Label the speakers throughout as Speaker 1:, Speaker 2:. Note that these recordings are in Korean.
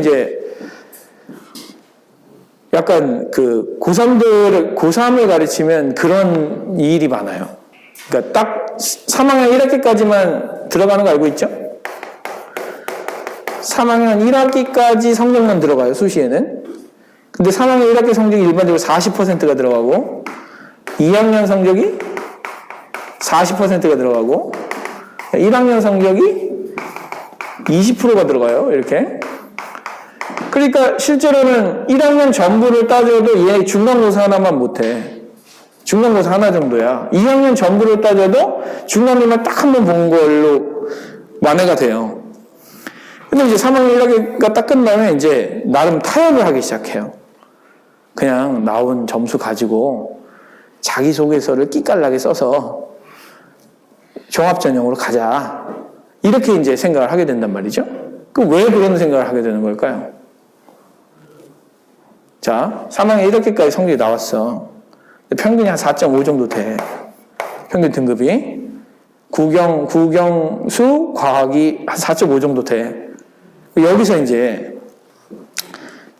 Speaker 1: 이제 약간 그 고3들, 고3을 가르치면 그런 일이 많아요. 그러니까 딱 3학년 1학기까지만 들어가는 거 알고 있죠? 3학년 1학기까지 성적만 들어가요, 수시에는. 근데 3학년 1학기 성적이 일반적으로 40%가 들어가고, 2학년 성적이 40%가 들어가고, 1학년 성적이 20%가 들어가요, 이렇게. 그러니까 실제로는 1학년 전부를 따져도 얘 중간고사 하나만 못해. 중간고사 하나 정도야. 2학년 전부를 따져도 중간고사 딱 한 번 본 걸로 만회가 돼요. 근데 이제 3학년 1학기가 딱 끝나면 이제 나름 타협을 하기 시작해요. 그냥 나온 점수 가지고 자기소개서를 끼깔나게 써서 종합전형으로 가자. 이렇게 이제 생각을 하게 된단 말이죠. 그왜 그런 생각을 하게 되는 걸까요? 자, 3학년 1학기까지 성적이 나왔어. 평균이 한 4.5 정도 돼. 평균 등급이. 국영, 국영수, 과학이 한 4.5 정도 돼. 여기서 이제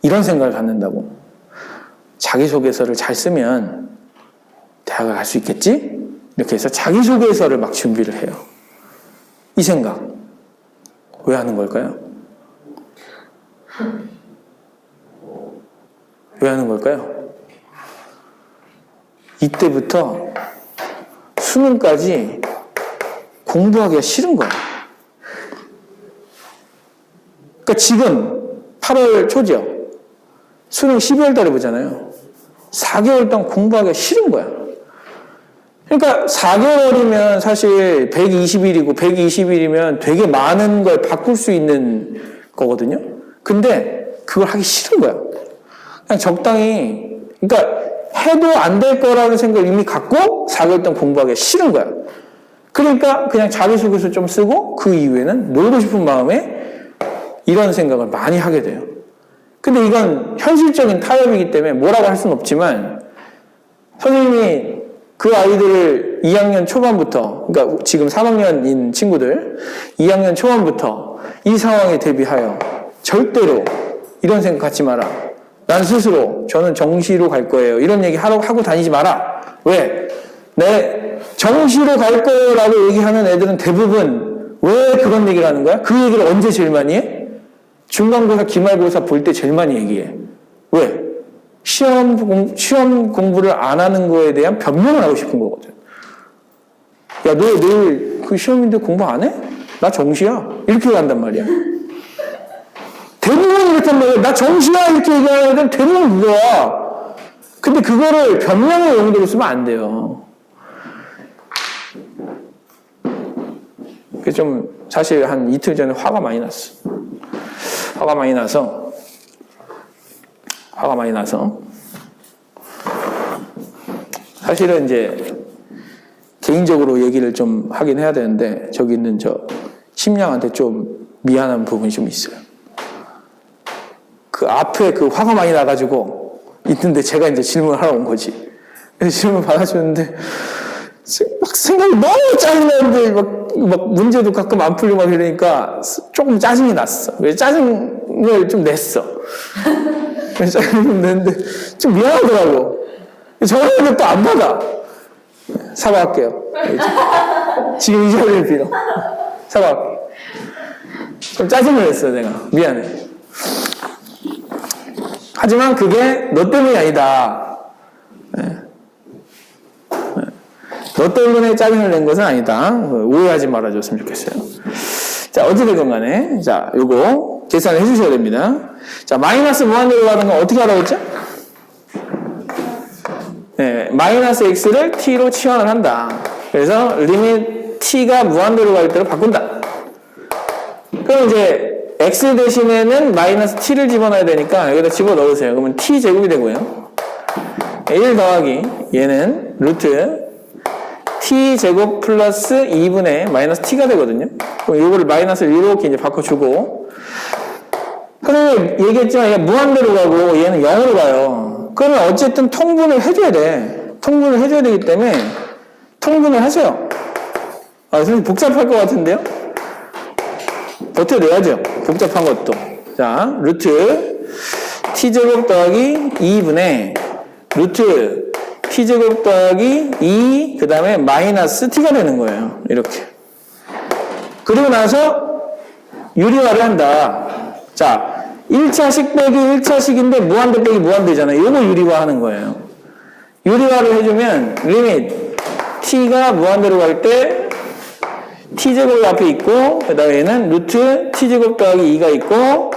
Speaker 1: 이런 생각을 갖는다고. 자기소개서를 잘 쓰면 대학을 갈 수 있겠지? 이렇게 해서 자기소개서를 막 준비를 해요. 이 생각. 왜 하는 걸까요? 왜 하는 걸까요? 이때부터 수능까지 공부하기가 싫은 거야. 그러니까 지금 8월 초죠. 수능 12월 달에 보잖아요. 4개월 동안 공부하기가 싫은 거야. 그러니까 4개월이면 사실 120일이고 120일이면 되게 많은 걸 바꿀 수 있는 거거든요. 근데 그걸 하기 싫은 거야. 그냥 적당히, 그러니까 해도 안 될 거라는 생각을 이미 갖고 4개월 동안 공부하기 싫은 거야. 그러니까 그냥 자기소개서 좀 쓰고 그 이후에는 놀고 싶은 마음에 이런 생각을 많이 하게 돼요. 근데 이건 현실적인 타협이기 때문에 뭐라고 할 수는 없지만 선생님이 그 아이들을 2학년 초반부터, 그러니까 지금 3학년인 친구들, 2학년 초반부터 이 상황에 대비하여 절대로 이런 생각 갖지 마라. 난 스스로 저는 정시로 갈 거예요. 이런 얘기 하라고 하고 다니지 마라. 왜? 내 정시로 갈 거라고 얘기하는 애들은 대부분 왜 그런 얘기를 하는 거야? 그 얘기를 언제 제일 많이 해? 중간고사, 기말고사 볼 때 제일 많이 얘기해. 왜? 시험, 공, 시험 공부를 안 하는 거에 대한 변명을 하고 싶은 거거든. 야, 너 내일 그 시험인데 공부 안 해? 나 정시야. 이렇게 간단 말이야. 이렇단 말이야. 나 정시야. 이렇게 얘기하는 애들은 그거야. 근데 그거를 변명의 용도로 쓰면 안 돼요. 그게 좀 사실 한 이틀 전에 화가 많이 났어. 화가 많이 나서 화가 많이 나서 사실은 이제 개인적으로 얘기를 좀 하긴 해야 되는데 저기 있는 저 심양한테 좀 미안한 부분이 좀 있어요. 그 앞에 그 화가 많이 나가지고 있는데 제가 이제 질문을 하러 온 거지. 질문 받아주는데 막 생각이 너무 짜증나는데 막, 막 문제도 가끔 안 풀리고 막 이러니까 조금 짜증이 났어. 짜증을 좀 냈어. 짜증을 좀 냈는데 좀 미안하더라고. 전화를 또 안 받아. 사과할게요. 지금 이 자리를 빌어. 사과할게. 좀 짜증을 냈어, 내가. 미안해. 하지만 그게 너 때문이 아니다. 네. 너 때문에 짜증을 낸 것은 아니다. 오해하지 말아줬으면 좋겠어요. 자, 어찌되건 간에, 자, 요거 계산을 해주셔야 됩니다. 자, 마이너스 무한대로 가는 건 어떻게 하라고 했죠? 네, 마이너스 x를 t로 치환을 한다. 그래서 리밋 t가 무한대로 갈 때로 바꾼다. 그럼 이제 x 대신에는 마이너스 t를 집어넣어야 되니까 여기다 집어넣으세요. 그러면 t 제곱이 되고요. 1 더하기 얘는 루트 t 제곱 플러스 2분의 마이너스 t가 되거든요. 그럼 이거를 마이너스를 이렇게 이제 바꿔주고 선생님 얘기했지만 얘가 무한대로 가고 얘는 0으로 가요. 그러면 어쨌든 통분을 해줘야 돼. 통분을 해줘야 되기 때문에 통분을 하세요. 아, 선생님 복잡할 것 같은데요? 버텨내야죠. 복잡한 것도. 자, 루트 t제곱 더하기 2분의 루트 t제곱 더하기 2, 그 다음에 마이너스 t가 되는 거예요. 이렇게. 그리고 나서 유리화를 한다. 자, 1차식 빼기 1차식인데 무한대 빼기 무한대잖아요. 요거 유리화 하는 거예요. 유리화를 해주면 리밋 t가 무한대로 갈 때 t제곱 앞에 있고 그 다음에 얘는 루트 t제곱 더하기 2가 있고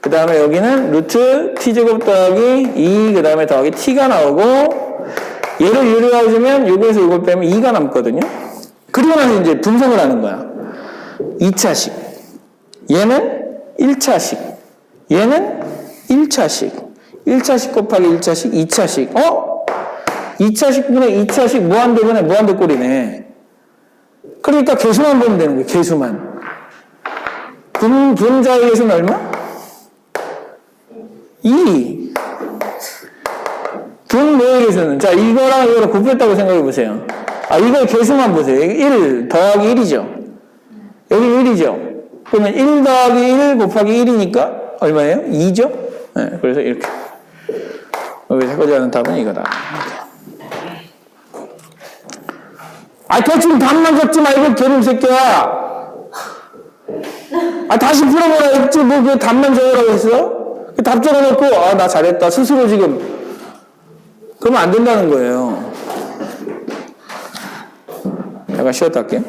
Speaker 1: 그 다음에 여기는 루트 t제곱 더하기 2, 그 다음에 더하기 t가 나오고 얘를 유리화해주면 요거에서 요걸 빼면 2가 남거든요. 그리고 나서 이제 분석을 하는 거야. 2차식. 얘는 1차식. 얘는 1차식. 1차식 곱하기 1차식, 2차식. 어? 2차식분의 2차식 무한대분의 무한대 꼴이네. 그러니까 개수만 보면 되는 거예요. 개수만. 분, 분자의 개수는 얼마? 2. 분모의 개수는 자 이거랑 이거를 곱했다고 생각해 보세요. 아 이거 개수만 보세요. 1 더하기 1이죠. 여기 1이죠. 그러면 1 더하기 1 곱하기 1이니까 얼마예요? 2죠? 네, 그래서 이렇게 여기 않은 답은 이거다. 아 대충 답만 적지 말고 개놈 새끼야. 아 다시 풀어보라 했지 뭐 그 답만 적으라고 했어? 그답 적어놓고 아 나 잘했다 스스로 지금 그러면 안 된다는 거예요. 잠깐 쉬었다 할게요.